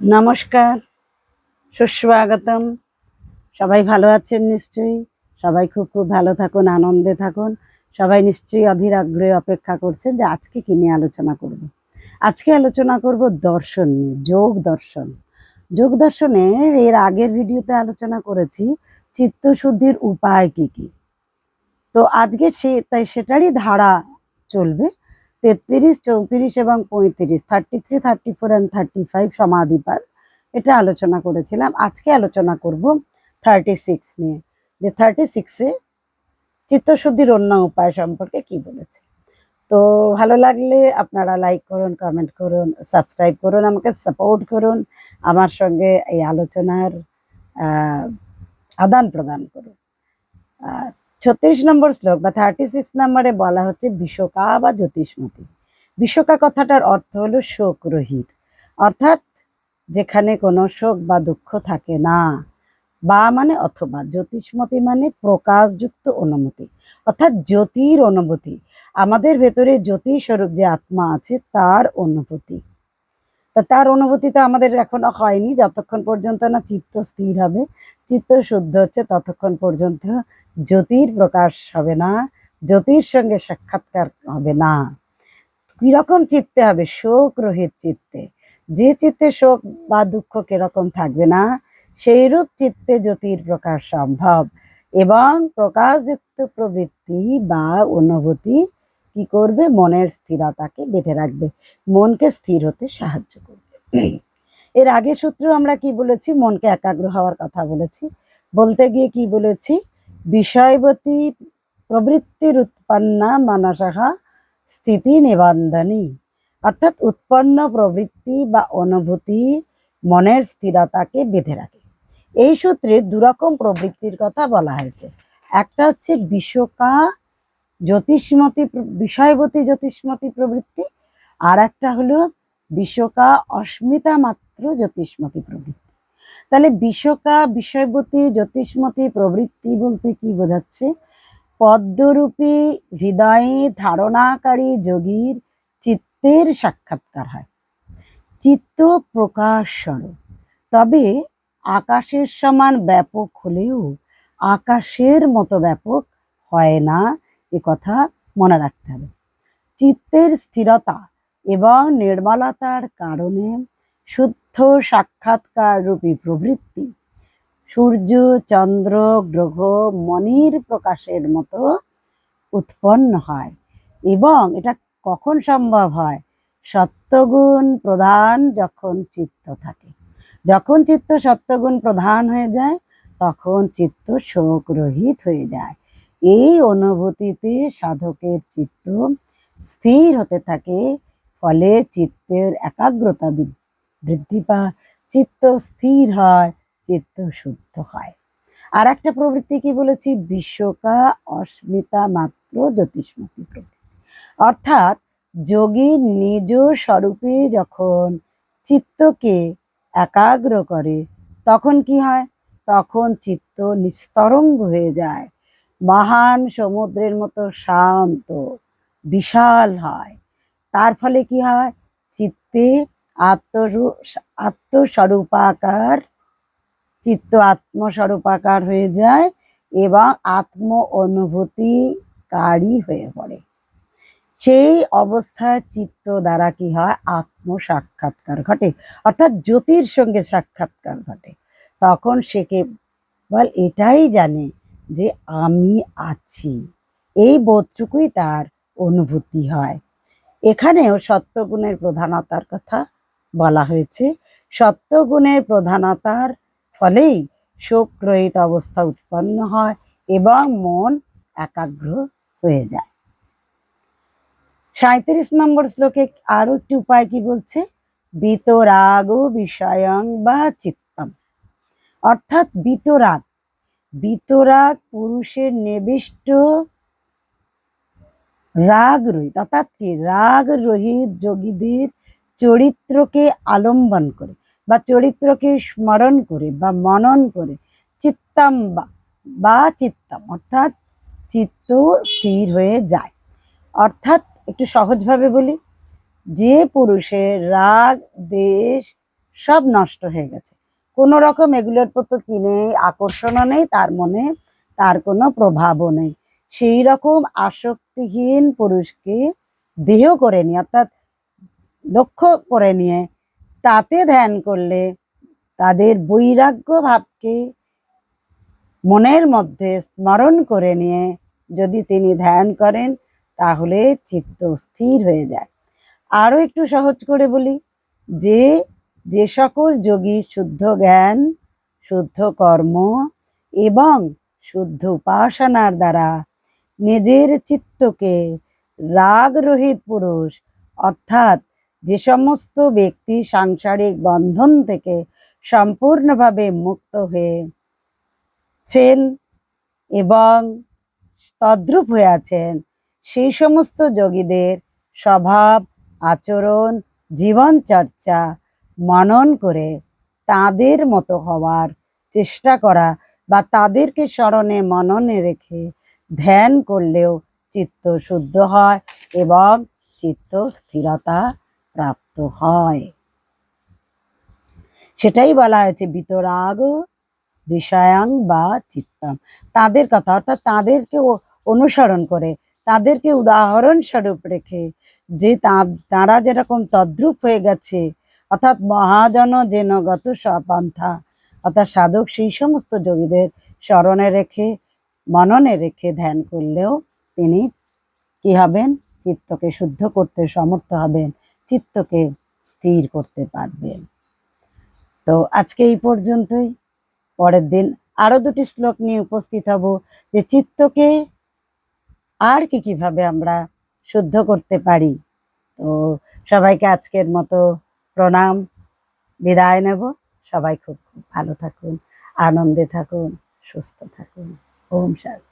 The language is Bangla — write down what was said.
নমস্কার, সুস্বাগতম। সবাই ভালো আছেন নিশ্চয়ই? সবাই খুব খুব ভালো থাকুন, আনন্দে থাকুন। সবাই নিশ্চয়ই অধীর আগ্রহে অপেক্ষা করছেন যে আজকে কি নিয়ে আলোচনা করব। আজকে আলোচনা করব দর্শন নিয়ে, যোগ দর্শন। যোগ দর্শনের এর আগের ভিডিওতে আলোচনা করেছি, চিত্তশুদ্ধির উপায় কি কি? তো আজকে সে, তাই সেটারই ধারা চলবে। তেত্রিশ, চৌত্রিশ এবং পঁয়ত্রিশ thirty three thirty four and thirty five সমাধিপাত এটা আলোচনা করেছিলাম। আজকে আলোচনা করব থার্টি সিক্স নিয়ে। যে থার্টি সিক্সে চিত্তশুদ্ধির অন্য উপায় সম্পর্কে কি বলেছে? তো ভালো লাগলে আপনারা লাইক করুন কমেন্ট করুন সাবস্ক্রাইব করুন, আমাকে সাপোর্ট করুন, আমার সঙ্গে এই আলোচনার আদান প্রদান করুন। ছত্রিশ নম্বর শ্লোক বা থার্টি সিক্স নম্বরে বলা হচ্ছে বিশ্বকা বা জ্যোতিষমতি। বিশ্বকা কথাটার অর্থ হলো শোক রহিত। অর্থাৎ যেখানে কোনো শোক বা দুঃখ থাকে না। বা মানে অথবা, জ্যোতিষমতি মানে প্রকাশযুক্ত অনুমতি। অর্থাৎ জ্যোতির অনুভূতি। আমাদের ভেতরে জ্যোতি স্বরূপ যে আত্মা আছে, তার অনুভূতি। তা তার অনুভূতি তো আমাদের এখনও হয়নি, যতক্ষণ পর্যন্ত না চিত্ত স্থির হবে, চিত্ত শুদ্ধ হচ্ছে ততক্ষণ পর্যন্ত জ্যোতির প্রকাশ হবে না, জ্যোতির সঙ্গে সাক্ষাৎকার হবে না। কীরকম চিত্তে হবে? শোক রহিত চিত্তে। যে চিত্তে শোক বা দুঃখ কীরকম থাকবে না সেই রূপ চিত্তে জ্যোতির প্রকাশ সম্ভব। এবং প্রকাশযুক্ত প্রবৃত্তি বা অনুভূতি কি করবে? মনের স্থিরতাকে বেঁধে রাখবে। মনকে স্থির হতে সাহায্য করবে। এর আগে সূত্র আমরা কি বলেছি? মনকে একাগ্র হওয়ার কথা বলেছি। বলতে গিয়ে কি বলেছি? বিষয়বতী প্রবৃত্তির উৎপন্না মানসহা স্থিতি নিবন্ধনী। অর্থাৎ উৎপন্ন প্রবৃত্তি বা অনুভূতি মনের স্থিরতাকে বেঁধে রাখে। এই সূত্রে দুরকম প্রবৃত্তির কথা বলা হয়েছে। একটা হচ্ছে বিশ্বকা জ্যোতিষমতি বিষয়বতী জ্যোতিষমতি প্রবৃত্তি আর একটা হলো বিশ্বকা অস্মিতা মাত্র জ্যোতিষমতি প্রবৃত্তি। তাহলে বিশ্বকা বিষয়বতী জ্যোতিষমতি প্রবৃত্তি বলতে কি বোঝাচ্ছে? পদ্মরূপী হৃদয়ে ধারণাকারী যোগীর চিত্তের সাক্ষাৎকার হয়। চিত্ত প্রকাশ স্বরূপ। তবে আকাশের সমান ব্যাপক হলেও আকাশের মতো ব্যাপক হয় না। এ কথা মনে রাখতে হবে। চিত্তের স্থিরতা এবং নির্মলতার কারণে শুদ্ধ সাক্ষাৎকার রূপী প্রবৃত্তি, সূর্য, চন্দ্র, গ্রহ, মনির প্রকাশের মতো উৎপন্ন হয় এবং এটা কখন সম্ভব হয়? সত্যগুণ প্রধান যখন চিত্ত থাকে। যখন চিত্ত সত্যগুণ প্রধান হয়ে যায়, তখন চিত্ত শোক রহিত হয়ে যায়। এই অনুভূতিতে সাধকের চিত্ত স্থির হতে থাকে, ফলে চিত্তের একাগ্রতা বৃদ্ধি পায়, চিত্ত স্থির হয়, চিত্ত শুদ্ধ হয়। আর একটা প্রবৃত্তি কি বলেছি? বিশ্বকা অস্মিতা মাত্র জ্যোতিষমতি প্রবৃত্তি। অর্থাৎ যোগী নিজ স্বরূপে যখন চিত্তকে একাগ্র করে, তখন কি হয়? তখন চিত্ত নিস্তরঙ্গ হয়ে যায় মহান সমুদ্রের মতো শান্ত, বিশাল হয়। তার ফলে কি হয়? চিত্তে আত্মরূ, আত্মস্বরূপাকার, চিত্ত আত্মস্বরূপাকার হয়ে যায় এবং আত্ম অনুভূতিকারী হয়ে পড়ে। সেই অবস্থায় চিত্ত দ্বারা কি হয়? আত্ম সাক্ষাৎকার ঘটে। অর্থাৎ জ্যোতির সঙ্গে সাক্ষাৎকার ঘটে। তখন সে কেবল এটাই জানে যে আমি আছি। এই বোধটুকুই তার অনুভূতি হয়। এখানেও সত্যগুণের প্রধানতার কথা বলা হয়েছে। সত্যগুণের প্রধানতার ফলেই শোক রহিত অবস্থা উৎপন্ন হয় এবং মন একাগ্র হয়ে যায়। সাঁত্রিশ নম্বর শ্লোকে আরও একটি উপায় কি বলছে? বিতরাগ বিষয়ং বা চিত্তম। অর্থাৎ বিতরাগ বিতরাগ পুরুষের নিবিষ্ট রাগ রহিত, অর্থাৎ কি? রাগ রহিত যোগীদের চরিত্রকে আলম্বন করে বা চরিত্রকে স্মরণ করে বা মনন করে। চিত্তম বা চিত্তম, অর্থাৎ চিত্ত স্থির হয়ে যায়। অর্থাৎ একটু সহজভাবে বলি, যে পুরুষের রাগ, দেশ সব নষ্ট হয়ে গেছে। কোনো রকম এগুলোর প্রতি কিনে আকর্ষণও নেই, তার মনে তার কোনো প্রভাবও নেই। সেই রকম আসক্তিহীন পুরুষকে দেহ করে নিয়ে, অর্থাৎ লক্ষ্য করে নিয়ে, তাতে ধ্যান করলে তাদের বৈরাগ্য ভাবকে মনের মধ্যে স্মরণ করে নিয়ে যদি তিনি ধ্যান করেন, তাহলে চিত্ত স্থির হয়ে যায়। আরও একটু সহজ করে বলি যে যে সকল যোগী শুদ্ধ জ্ঞান, শুদ্ধ কর্ম এবং শুদ্ধ উপাসনার দ্বারা নিজের চিত্তকে রাগ রহিত পুরুষ, অর্থাৎ যে সমস্ত ব্যক্তি সাংসারিক বন্ধন থেকে সম্পূর্ণভাবে মুক্ত হয়েছেন এবং তদ্রূপ হয়ে আছেন, সেই সমস্ত যোগীদের স্বভাব, আচরণ জীবন চর্চা মনন করে তাদের মতো হওয়ার চেষ্টা করা বা তাদেরকে স্মরণে মননে রেখে ধ্যান করলেও চিত্ত শুদ্ধ হয় এবং চিত্ত স্থিরতা প্রাপ্ত হয়। সেটাই বলা হয়েছে বিতরাগ বিষয়াং বা চিত্তম। তাদের কথা অর্থাৎ তাদেরকে অনুসরণ করে, তাদেরকে উদাহরণস্বরূপ রেখে যে তারা যেরকম তদ্রূপ হয়ে গেছে অর্থাৎ মহাজন যেন গত সপন্থা। অর্থাৎ সাধক সেই সমস্ত যোগীদের স্মরণে রেখে, মননে রেখে ধ্যান করলেও তিনি কি হবেন? চিত্তকে শুদ্ধ করতে সমর্থ হবেন, চিত্তকে স্থির করতে পারবেন। তো আজকে এই পর্যন্তই। পরের দিন আরও দুটি শ্লোক নিয়ে উপস্থিত হব যে চিত্তকে আর কি কীভাবে আমরা শুদ্ধ করতে পারি। তো সবাইকে আজকের মতো প্রণাম। বিদায় নেব। সবাই খুব খুব ভালো থাকুন আনন্দে থাকুন সুস্থ থাকুন। ওম শান্তি।